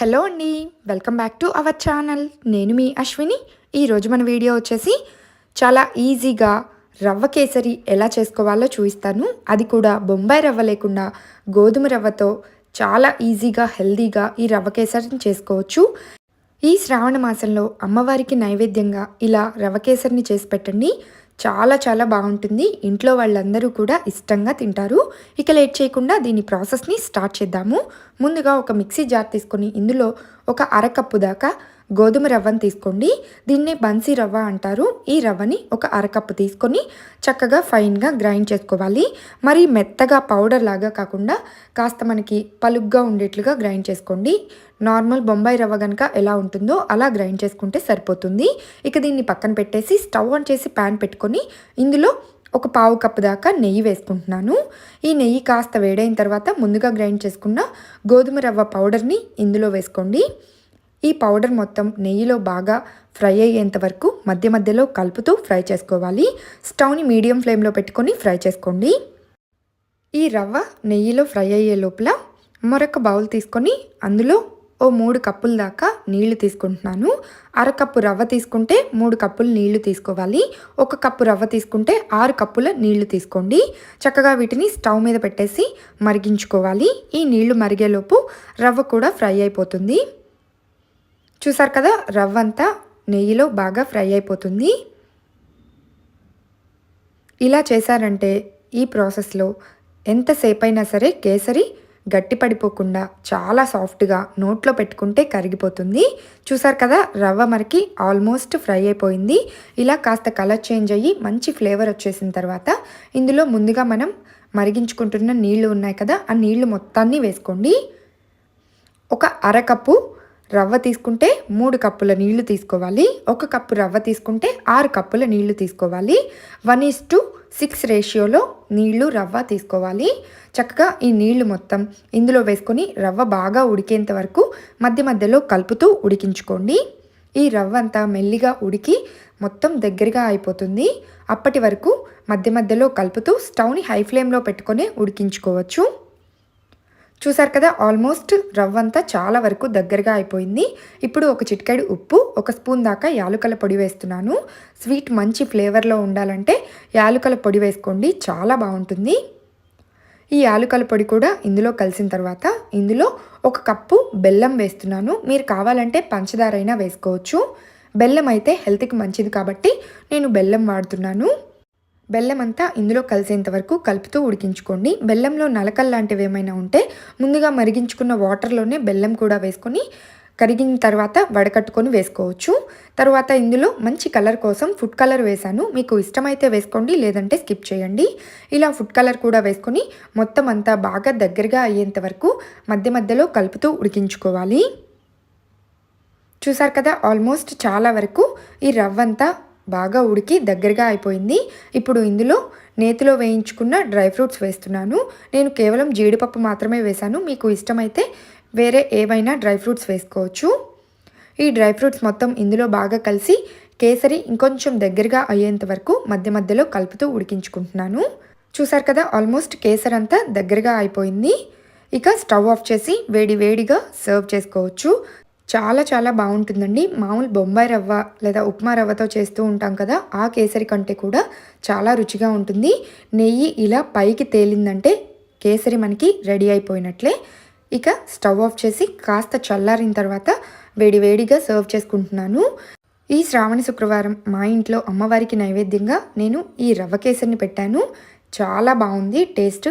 Hello అండి welcome back to our channel. నేను మీ అశ్విని. ఈరోజు మన వీడియో వచ్చేసి చాలా ఈజీగా రవ్వ కేసరి ఎలా చేసుకోవాలో చూపిస్తాను. అది కూడా బొంబాయి రవ్వ లేకుండా గోధుమ రవ్వతో చాలా ఈజీగా హెల్దీగా ఈ రవ్వ కేసరిని చేసుకోవచ్చు. ఈ శ్రావణ మాసంలో అమ్మవారికి నైవేద్యంగా ఇలా రవ్వ కేసరిని చేసి పెట్టండి. చాలా చాలా బాగుంటుంది. ఇంట్లో వాళ్ళందరూ కూడా ఇష్టంగా తింటారు. ఇక లేట్ చేయకుండా దీని ప్రాసెస్ని స్టార్ట్ చేద్దాము. ముందుగా ఒక మిక్సీ జార్ తీసుకొని ఇందులో ఒక అరకప్పు దాకా గోధుమ రవ్వను తీసుకోండి. దీన్నే బన్సీ రవ్వ అంటారు. ఈ రవ్వని ఒక అరకప్పు తీసుకొని చక్కగా ఫైన్గా గ్రైండ్ చేసుకోవాలి. మరి మెత్తగా పౌడర్ లాగా కాకుండా కాస్త మనకి పలుగ్గా ఉండేట్లుగా గ్రైండ్ చేసుకోండి. నార్మల్ బొంబాయి రవ్వ కనుక ఎలా ఉంటుందో అలా గ్రైండ్ చేసుకుంటే సరిపోతుంది. ఇక దీన్ని పక్కన పెట్టేసి స్టవ్ ఆన్ చేసి ప్యాన్ పెట్టుకొని ఇందులో ఒక పావు కప్పు దాకా నెయ్యి వేసుకుంటున్నాను. ఈ నెయ్యి కాస్త వేడైన తర్వాత ముందుగా గ్రైండ్ చేసుకున్న గోధుమ రవ్వ పౌడర్ని ఇందులో వేసుకోండి. ఈ పౌడర్ మొత్తం నెయ్యిలో బాగా ఫ్రై అయ్యేంత వరకు మధ్య మధ్యలో కలుపుతూ ఫ్రై చేసుకోవాలి. స్టవ్ని మీడియం ఫ్లేమ్లో పెట్టుకొని ఫ్రై చేసుకోండి. ఈ రవ్వ నెయ్యిలో ఫ్రై అయ్యే లోపల మరొక బౌల్ తీసుకొని అందులో ఓ మూడు కప్పుల దాకా నీళ్ళు తీసుకుంటున్నాను. అరకప్పు రవ్వ తీసుకుంటే మూడు కప్పులు నీళ్ళు తీసుకోవాలి. ఒక కప్పు రవ్వ తీసుకుంటే ఆరు కప్పుల నీళ్ళు తీసుకోండి. చక్కగా వీటిని స్టవ్ మీద పెట్టేసి మరిగించుకోవాలి. ఈ నీళ్ళు మరిగేలోపు రవ్వ కూడా ఫ్రై అయిపోతుంది. చూసారు కదా? రవ్వ అంతా నెయ్యిలో బాగా ఫ్రై అయిపోతుంది. ఇలా చేశారంటే ఈ ప్రాసెస్లో ఎంతసేపు అయినా సరే కేసరి గట్టి పడిపోకుండా చాలా సాఫ్ట్గా నోట్లో పెట్టుకుంటే కరిగిపోతుంది. చూసారు కదా? రవ్వ మనకి ఆల్మోస్ట్ ఫ్రై అయిపోయింది. ఇలా కాస్త కలర్ చేంజ్ అయ్యి మంచి ఫ్లేవర్ వచ్చేసిన తర్వాత ఇందులో ముందుగా మనం మరిగించుకుంటున్న నీళ్ళు ఉన్నాయి కదా? ఆ నీళ్ళు మొత్తాన్ని వేసుకోండి. ఒక అరకప్పు రవ్వ తీసుకుంటే మూడు కప్పుల నీళ్ళు తీసుకోవాలి. ఒక కప్పు రవ్వ తీసుకుంటే ఆరు కప్పుల నీళ్ళు తీసుకోవాలి. వన్ ఈస్ టు సిక్స్ రేషియోలో నీళ్ళు రవ్వ తీసుకోవాలి. చక్కగా ఈ నీళ్ళు మొత్తం ఇందులో వేసుకొని రవ్వ బాగా ఉడికేంత వరకు మధ్య మధ్యలో కలుపుతూ ఉడికించుకోండి. ఈ రవ్వ అంతా మెల్లిగా ఉడికి మొత్తం దగ్గరగా అయిపోతుంది. అప్పటి వరకు మధ్య మధ్యలో కలుపుతూ స్టవ్ని హై ఫ్లేమ్లో పెట్టుకొని ఉడికించుకోవచ్చు. చూసారు కదా ఆల్మోస్ట్ రవ్వంతా చాలా వరకు దగ్గరగా అయిపోయింది. ఇప్పుడు ఒక చిటికెడు ఉప్పు ఒక స్పూన్ దాకా యాలుకల పొడి వేస్తున్నాను. స్వీట్ మంచి ఫ్లేవర్లో ఉండాలంటే యాలుకల పొడి వేసుకోండి చాలా బాగుంటుంది. ఈ యాలుకల పొడి కూడా ఇందులో కలిసిన తర్వాత ఇందులో ఒక కప్పు బెల్లం వేస్తున్నాను. మీరు కావాలంటే పంచదారైనా వేసుకోవచ్చు. బెల్లం అయితే హెల్త్కి మంచిది కాబట్టి నేను బెల్లం వాడుతున్నాను. బెల్లం అంతా ఇందులో కలిసేంత వరకు కలుపుతూ ఉడికించుకోండి. బెల్లంలో నలకలు లాంటివి ఏమైనా ఉంటే ముందుగా మరిగించుకున్న వాటర్లోనే బెల్లం కూడా వేసుకొని కరిగిన తర్వాత వడకట్టుకొని వేసుకోవచ్చు. తర్వాత ఇందులో మంచి కలర్ కోసం ఫుడ్ కలర్ వేశాను. మీకు ఇష్టమైతే వేసుకోండి లేదంటే స్కిప్ చేయండి. ఇలా ఫుడ్ కలర్ కూడా వేసుకొని మొత్తం అంతా బాగా దగ్గరగా అయ్యేంత వరకు మధ్య మధ్యలో కలుపుతూ ఉడికించుకోవాలి. చూసారు కదా ఆల్మోస్ట్ చాలా వరకు ఈ రవ్వంతా బాగా ఉడికి దగ్గరగా అయిపోయింది. ఇప్పుడు ఇందులో నేతిలో వేయించుకున్న డ్రై ఫ్రూట్స్ వేస్తున్నాను. నేను కేవలం జీడిపప్పు మాత్రమే వేశాను. మీకు ఇష్టమైతే వేరే ఏవైనా డ్రై ఫ్రూట్స్ వేసుకోవచ్చు. ఈ డ్రై ఫ్రూట్స్ మొత్తం ఇందులో బాగా కలిసి కేసరి ఇంకొంచెం దగ్గరగా అయ్యేంత వరకు మధ్య మధ్యలో కలుపుతూ ఉడికించుకుంటున్నాను. చూసారు కదా ఆల్మోస్ట్ కేసర్ అంతా దగ్గరగా అయిపోయింది. ఇక స్టవ్ ఆఫ్ చేసి వేడి వేడిగా సర్వ్ చేసుకోవచ్చు. చాలా చాలా బాగుంటుందండి. మామూలు బొంబాయి రవ్వ లేదా ఉప్మా రవ్వతో చేస్తూ ఉంటాం కదా ఆ కేసరి కంటే కూడా చాలా రుచిగా ఉంటుంది. నెయ్యి ఇలా పైకి తేలిందంటే కేసరి మనకి రెడీ అయిపోయినట్లే. ఇక స్టవ్ ఆఫ్ చేసి కాస్త చల్లారిన తర్వాత వేడివేడిగా సర్వ్ చేసుకుంటున్నాను. ఈ శ్రావణ శుక్రవారం మా ఇంట్లో అమ్మవారికి నైవేద్యంగా నేను ఈ రవ్వ కేసరిని పెట్టాను. చాలా బాగుంది టేస్ట్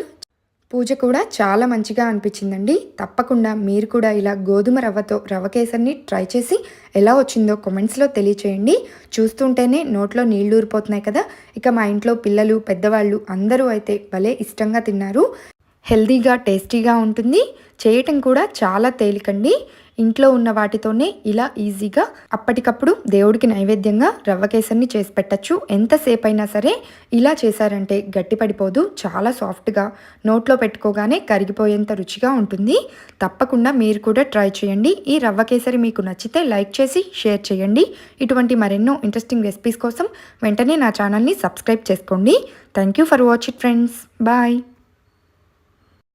పూజ కూడా చాలా మంచిగా అనిపించిందండి. తప్పకుండా మీరు కూడా ఇలా గోధుమ రవ్వతో రవ్వ కేసరిని ట్రై చేసి ఎలా వచ్చిందో కామెంట్స్లో తెలియచేయండి. చూస్తుంటేనే నోట్లో నీళ్ళు ఊరిపోతున్నాయి కదా. ఇక మా ఇంట్లో పిల్లలు పెద్దవాళ్ళు అందరూ అయితే భలే ఇష్టంగా తిన్నారు. హెల్దీగా టేస్టీగా ఉంటుంది. చేయటం కూడా చాలా తేలికండి. ఇంట్లో ఉన్న వాటితోనే ఇలా ఈజీగా అప్పటికప్పుడు దేవుడికి నైవేద్యంగా రవ్వ కేసరిని చేసి పెట్టచ్చు. ఎంతసేపు అయినా సరే ఇలా చేశారంటే గట్టిపడిపోదు చాలా సాఫ్ట్గా నోట్లో పెట్టుకోగానే కరిగిపోయేంత రుచిగా ఉంటుంది. తప్పకుండా మీరు కూడా ట్రై చేయండి. ఈ రవ్వ కేసరి మీకు నచ్చితే లైక్ చేసి షేర్ చేయండి. ఇటువంటి మరెన్నో ఇంట్రెస్టింగ్ రెసిపీస్ కోసం వెంటనే నా ఛానల్ని సబ్స్క్రైబ్ చేసుకోండి. Thank you for watch it friends. Bye.